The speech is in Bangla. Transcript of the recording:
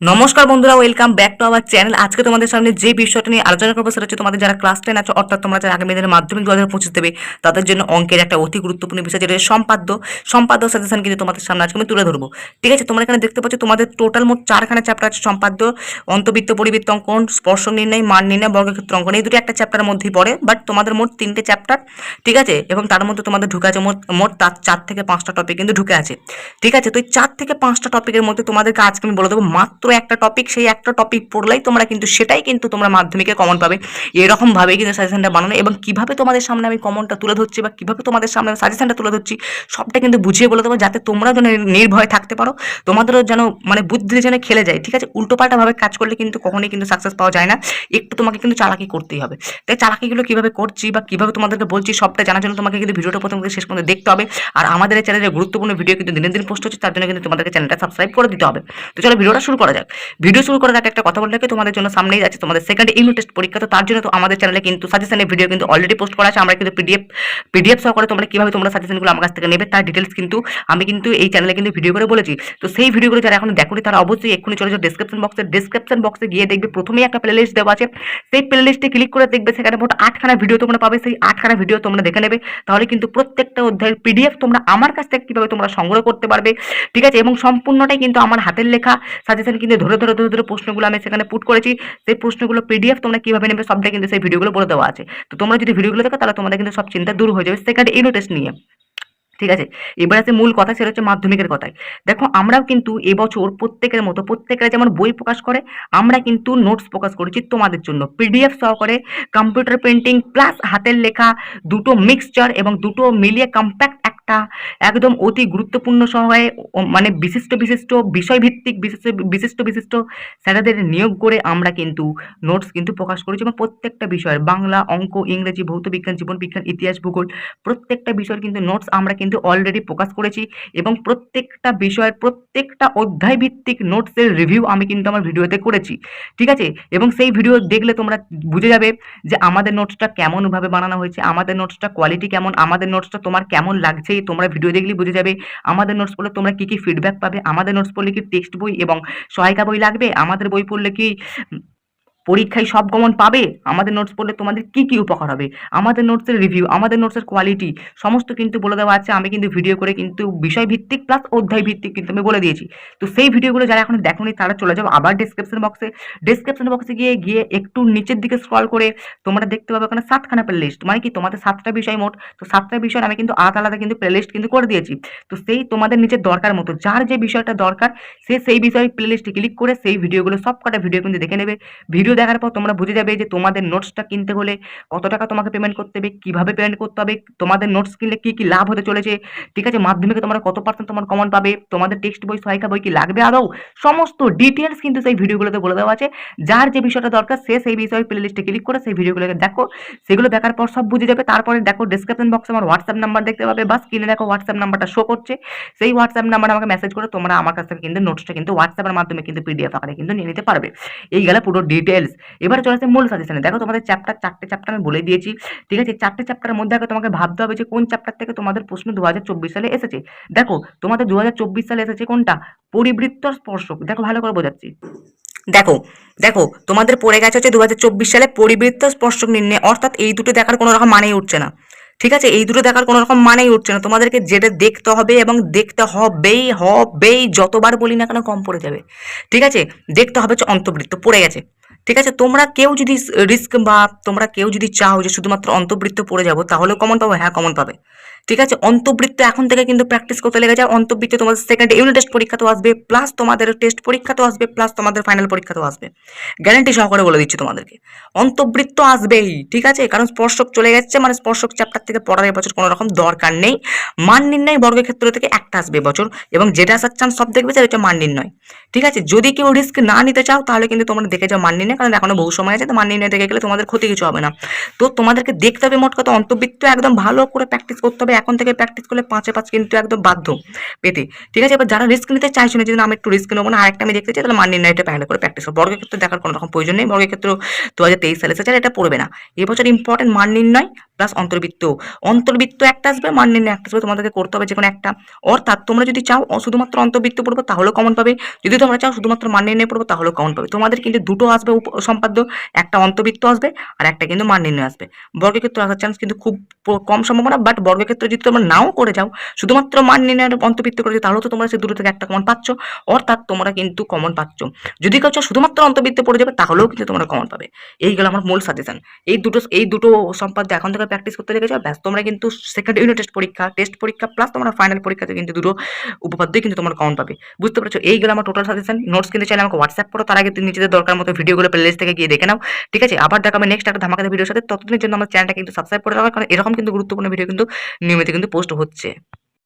নমস্কার বন্ধুরা welcome back to our channel আজকে তোমাদের সামনে যে বিষয়টা নিয়ে আলোচনা করব, সেটা হচ্ছে তোমাদের যারা ক্লাস টেন আছে, অর্থাৎ তোমরা যারা আগামী দিনের মাধ্যমিক দু হাজার পঁচিশ দেবে, তাদের জন্য অঙ্কের একটা অতি গুরুত্বপূর্ণ বিষয়, যেটা সম্পাদ্য। সম্পাদ্য সাজেশন কিন্তু তোমাদের সামনে আজকে আমি তুলে ধরবো। ঠিক আছে, তোমরা এখানে দেখতে পাচ্ছ, তোমাদের টোটাল মোট চারখানা চ্যাপ্টার আছে, সম্পাদ্য অন্তবৃত্ত পরিবৃত্ত অঙ্কন, স্পর্শ নির্ণয়, মান নির্ণয়, বর্গক্ষেত্র অঙ্কন, এই দুটো একটা চ্যাপ্টারের মধ্যেই পড়ে বাট তোমাদের মোট তিনটে চ্যাপ্টার ঠিক আছে? এবং তার মধ্যে তোমাদের ঢুকে আছে মোট মোট তার চার থেকে পাঁচটা টপিক কিন্তু ঢুকে আছে। ঠিক আছে, তো এই চার থেকে পাঁচটা টপিকের মধ্যে তোমাদেরকে আজকে আমি বলে দেবো মাত্র একটা টপিক সেই একটা টপিক পড়লেই তোমরা কিন্তু সেটাই কিন্তু তোমরা মাধ্যমিকে কমন পাবে। এরকম ভাবে কিন্তু সাজেশনটা বানানো এবং কীভাবে তোমাদের সামনে আমি কমনটা তুলে ধরছি বা কীভাবে তোমাদের সামনে সাজেশনটা তুলে ধরছি, সবটা কিন্তু বুঝিয়ে বলে দেবো যাতে তোমরা যেন নির্ভয় থাকতে পারো, তোমাদেরও যেন মানে বুদ্ধি যেন খেলে যায়, ঠিক আছে? উল্টোপাল্টাভাবে কাজ করলে কিন্তু কখনোই কিন্তু সাকসেস পাওয়া যায় না, একটু তোমাকে কিন্তু চালাকি করতেই হবে। তাই চালাকিগুলো কীভাবে করছি বা কীভাবে তোমাদেরকে বলছি সবটা জানার জন্য তোমাকে কিন্তু ভিডিওটা প্রথম শেষ পর্যন্ত দেখতে হবে, আর আমাদের এই চ্যানেলে গুরুত্বপূর্ণ ভিডিও কিন্তু দিনের দিন পোস্ট হচ্ছে, তার জন্য কিন্তু তোমাদেরকে চ্যানেলটা সাবস্ক্রাইব করে দিতে হবে। তো চলো, ভিডিওটা শুরু করা যাক। ভিডিও শুরু করার আগে একটা কথা বলতে কি তোমাদের জন্য সামনেই যাচ্ছে তোমাদের সেকেন্ড ইউনিট টেস্ট পরীক্ষা, তো তার জন্য তো আমাদের চ্যানেলে কিন্তু সাজেশনের ভিডিও কিন্তু অলরেডি পোস্ট করা আছে। আমরা কিন্তু পিডিএফ পিডিএফ সহ করে তোমরা কীভাবে তোমরা সাজেশনগুলো আমার কাছ থেকে নেবে, তার ডিটেলস কিন্তু আমি কিন্তু এই চ্যানেলে কিন্তু ভিডিও করে বলেছি। তো সেই ভিডিওগুলো যারা এখন দেখোনি, তারা অবশ্যই এক্ষুনি চলে যাও ডিসক্রিপশন বক্সে ডিসক্রিপশন বক্সে গিয়ে দেখবে, প্রথমেই একটা প্লে লিস্ট দেওয়া আছে। সেই প্লে লিস্টে ক্লিক করে দেখবে, সেখানে মোট আটখানা ভিডিও তোমরা পাবে। সেই আটখানা ভিডিও তোমরা দেখে নেবে। তাহলে কিন্তু প্রত্যেকটা অধ্যায়ের পিডিএফ তোমরা আমার কাছ থেকে কীভাবে তোমরা সংগ্রহ করতে পারবে। ঠিক আছে? এবং সম্পূর্ণটাই কিন্তু আমার হাতের লেখা। সাজেশন কিন্তু ধরে ধরে ধরে ধরে প্রশ্নগুলো আমি সেখানে পুট করেছি। সেই প্রশ্নগুলো পিডিএফ তোমরা কীভাবে নেবে সবটা কিন্তু সেই ভিডিওগুলো বলে দেওয়া আছে। তো তোমরা যদি ভিডিওগুলো দেখো তাহলে তোমাদের কিন্তু সব চিন্তা দূর হয়ে যাবে। সেকেন্ড ইউনিট টেস্ট নিয়ে। ঠিক আছে? এবার আছে মূল কথা, সেটা হচ্ছে মাধ্যমিকের কথায়। দেখো, আমরাও কিন্তু এবছর প্রত্যেকের মতো, প্রত্যেকের যেমন বই প্রকাশ করে, আমরা কিন্তু নোটস প্রকাশ করেছি তোমাদের জন্য। পিডিএফ সহকারে কম্পিউটার প্রিন্টিং প্লাস হাতের লেখা, দুটো মিক্সচার এবং দুটো মিলিয়ে কম্প্যাক্ট একটা একদম অতি গুরুত্বপূর্ণ সহায় মানে বিশিষ্ট বিশিষ্ট, বিষয়ভিত্তিক, বিশিষ্ট বিশিষ্ট বিশিষ্ট স্যারেদের নিয়োগ করে আমরা কিন্তু নোটস কিন্তু প্রকাশ করেছি এবং প্রত্যেকটা বিষয়ের বাংলা, অঙ্ক, ইংরেজি, ভৌত বিজ্ঞান, জীবন বিজ্ঞান, ইতিহাস, ভূগোল, প্রত্যেকটা বিষয়ের কিন্তু নোটস আমরা কিন্তু অলরেডি প্রকাশ করেছি এবং প্রত্যেকটা বিষয়ের প্রত্যেকটা অধ্যায় ভিত্তিক নোটসের রিভিউ আমি কিন্তু আমার ভিডিওতে করেছি। ঠিক আছে? এবং সেই ভিডিও দেখলে তোমরা বুঝে যাবে যে আমাদের নোটসটা কেমনভাবে বানানো হয়েছে, আমাদের নোটসটা কোয়ালিটি কেমন, আমাদের নোটসটা তোমার কেমন লাগছে তোমরা ভিডিও দেখলেই বুঝে যাবে আমাদের নোটস পড়লে তোমরা কী কী ফিডব্যাক পাবে, আমাদের নোটস পড়লে কি টেক্সট বই এবং সহায়িকা বই লাগবে, আমাদের বই পড়লে কি পরীক্ষায় সব কমন পাবে? আমাদের নোটস পড়লে তোমাদের কি কি উপকার হবে? আমাদের নোটসের রিভিউ আমাদের নোটসের কোয়ালিটি সমস্ত কিন্তু বলে দেওয়া আছে। আমি কিন্তু ভিডিও করে কিন্তু বিষয় ভিত্তিক প্লাস অধ্যায় ভিত্তিক কিন্তু আমি বলে দিয়েছি। তো সেই ভিডিওগুলো যারা এখন দেখোনি, তারা চলে যাব আবার ডিসক্রিপশন বক্সে ডিসক্রিপশন বক্সে গিয়ে গিয়ে একটু নিচের দিকে স্ক্রল করে তোমরা দেখতে পাবে ওখানে সাতখানা প্লে লিস্ট মানে কি? তোমাদের সাতটা বিষয় মোট। তো সাতটা বিষয় আমি কিন্তু আলাদা আলাদা কিন্তু প্লে লিস্ট কিন্তু করে দিয়েছি। তো সেই তোমাদের নিচের দরকার মতো, যার যে বিষয়টা দরকার, সে সেই বিষয়ে প্লে লিস্টে ক্লিক করে সেই ভিডিওগুলো সব কটা ভিডিও কিন্তু দেখে নেবে। ভিডিও দেখার পর তোমরা বুঝে যাবে যে তোমাদের নোটসটা কিনতে হলে কত টাকা তোমাকে পেমেন্ট করতে হবে, কীভাবে পেমেন্ট করতে হবে, তোমাদের নোটস কিনলে কি কি লাভ হতে চলেছে, ঠিক আছে? মাধ্যমিকে তোমরা কত পার্সেন্ট তোমার কমন পাবে, তোমাদের টেক্সট বই, সহায়িকা বই কি লাগবে আরও সমস্ত ডিটেলস কিন্তু সেই ভিডিওগুলোতে বলে দেওয়া আছে। যার যে বিষয়টা দরকার, সে সেই বিষয়ে প্লে লিস্টে ক্লিক করে সেই ভিডিওগুলোকে দেখো। সেগুলো দেখার পর সব বুঝে যাবে। তারপরে দেখো ডিসক্রিপশন বক্সে আমার হোয়াটসঅ্যাপ নাম্বার দেখতে পাবে বা স্ক্রিনে দেখো হোয়াটসঅ্যাপ নাম্বারটা শো করছে। সেই হোয়াটসঅ্যাপ নাম্বার আমাকে মেসেজ করে তোমরা আমার কাছ থেকে কিন্তু নোটসটা কিন্তু হোয়াটসঅ্যাপের মাধ্যমে কিন্তু পিডিএফ আকারে কিন্তু নিয়ে নিতে পারবে। এই গেলে পুরো ডিটেলস এবার চলে আসে মূল সাজেশনে দেখো তোমাদের চ্যাপ্টার চারটে চ্যাপ্টার আমি বলে দিয়েছি, ঠিক আছে? চারটে চ্যাপ্টারের মধ্যে আগে তোমাকে ভাবতে হবে যে কোন চ্যাপ্টার থেকে তোমাদের প্রশ্ন দুহাজার চব্বিশ সালে এসেছে। দেখো, তোমাদের দুহাজার চব্বিশ সালে এসেছে কোনটা? পরিবৃত্ত স্পর্শক। দেখো, ভালো করে বোঝাচ্ছি। দেখো দেখো, তোমাদের পড়ে গেছে হচ্ছে দু সালে পরিবৃত্ত স্পর্শক নির্ণয়। অর্থাৎ এই দুটো দেখার কোনো রকম মানেই উঠছে না। ঠিক আছে? এই দুটো দেখার কোনো রকম মানেই উঠছে না। তোমাদেরকে যেটা দেখতে হবে এবং দেখতে হবেই হবেই যতবার বলি না কেন কম পড়ে যাবে। ঠিক আছে? দেখতে হবে হচ্ছে অন্তর্বৃত্ত পড়ে গেছে। ঠিক আছে? তোমরা কেউ যদি রিস্ক বা তোমরা কেউ যদি চাও যে শুধুমাত্র অন্তবৃত্ত পড়ে যাব, তাহলেও কমন পাবো হ্যাঁ কমন পাবে। ঠিক আছে? অন্তর্বৃত্ত এখন থেকে কিন্তু প্র্যাকটিস করতে লেগে যায়। অন্তর্বৃত্ত তোমাদের সেকেন্ড ইউনিট টেস্ট পরীক্ষাতেও আসবে প্লাস তোমাদের টেস্ট পরীক্ষাতেও আসবে প্লাস তোমাদের ফাইনাল পরীক্ষাতেও আসবে। গ্যারান্টি সহকারে বলে দিচ্ছি তোমাদেরকে। অন্তর্বৃত্ত আসবেই, ঠিক আছে? কারণ স্পর্শক চলে যাচ্ছে মানে স্পর্শক চ্যাপ্টার থেকে পড়ার এবছর কোনো রকম দরকার নেই। মান নির্ণয় বর্গক্ষেত্র থেকে একটা আসবে বছর এবং যেটা আসার চান্স সব দেখবে সেটা হচ্ছে মান নির্ণয়। ঠিক আছে? যদি কেউ রিস্ক না নিতে চাও, তাহলে কিন্তু তোমরা দেখে যাও মান নির্ণয়, কারণ এখনও বহু সময় আছে, তো মান নির্ণয় দেখে গেলে তোমাদের ক্ষতি কিছু হবে না। তো তোমাদেরকে দেখতে হবে মোট কথা, অন্তর্বৃত্ত একদম ভালো করে প্র্যাকটিস করতে হবে এখন থেকে প্র্যাকটিস করলে পাঁচে পাঁচ কিন্তু একদম বাধ্য পেতে ঠিক আছে? এবার যারা রিস্ক নিতে চাইছো না যদি আমি একটু রিস্ক নেব না, আরেকটা আমি দেখতে চাই, তাহলে মান নির্ণয়টা ভালো করে প্র্যাকটিস করো। বর্গের ক্ষেত্রে দেখার কোনো রকম প্রয়োজন নেই বর্গের ক্ষেত্রে দু হাজার তেইশ সালে, সেটা এটা পড়বে না। এবছর ইম্পর্টেন্ট মান নির্ণয় প্লাস অন্তর্বৃত্ত। অন্তর্বৃত্ত একটা আসবে মান নির্ণয় একটা আসবে, তোমাদেরকে করতে হবে যে কোনো একটা। অর্থাৎ তোমরা যদি চাও শুধুমাত্র অন্তর্বৃত্ত পড়ব, তাহলেও কমন পাবে। যদি তোমরা চাও শুধুমাত্র মান নির্ণয় পড়ব, তাহলেও কমন পাবে। তোমাদের কিন্তু দুটো আসবে সম্পাদ্য, একটা অন্তর্বৃত্ত আসবে আর একটা কিন্তু মান নির্ণয় আসবে। বর্গক্ষেত্র আসার চান্স কিন্তু খুব কম সম্ভাবনা বাট বর্গক্ষেত্র যদি তোমরা নাও করে যাও, শুধুমাত্র মান নির্ণয়ের অন্তর্বৃত্ত করেছে তাহলেও তো তোমরা সেই দুটো থেকে একটা কমন পাচ্ছ। অর্থাৎ তোমরা কিন্তু কমন পাচ্ছ। যদি কেউ চাও শুধুমাত্র অন্তর্বৃত্ত পড়ে যাবে, তাহলেও কিন্তু তোমরা কমন পাবে। এই গেল আমার মূল সাজেশন এই দুটো এই দুটো সম্পাদ্য এখন থেকে প্র্যাকটিস করতে লেগে যাও ব্যাস, তোমরা কিন্তু সেকেন্ড ইউনিট টেস্ট পরীক্ষা টেস্ট পরীক্ষা প্লাস তোমার ফাইনাল পরীক্ষাতে কিন্তু দুটো উপপাদ্যই কিন্তু তোমার কমন পাবে। বুঝতে পারছ? এই গেলো আমার টোটাল সাজেশন নোটস কিন্তু চাইলে আমাকে হোয়াটসঅ্যাপ করো, তার আগে তুমি নিজেদের দরকার মতো ভিডিওগুলো প্লেলিস্ট থেকে গিয়ে দেখে নাও। ঠিক আছে? আবার দেখাবে নেক্সট একটা ধামাকাতে ভিডিওর সাথে। ততদিনের জন্য আমার চ্যানেলটা কিন্তু সাবস্ক্রাইব করে দেওয়া কারণ এরকম কিন্তু গুরুত্বপূর্ণ ভিডিও কিন্তু নিয়মিত কিন্তু পোস্ট হচ্ছে।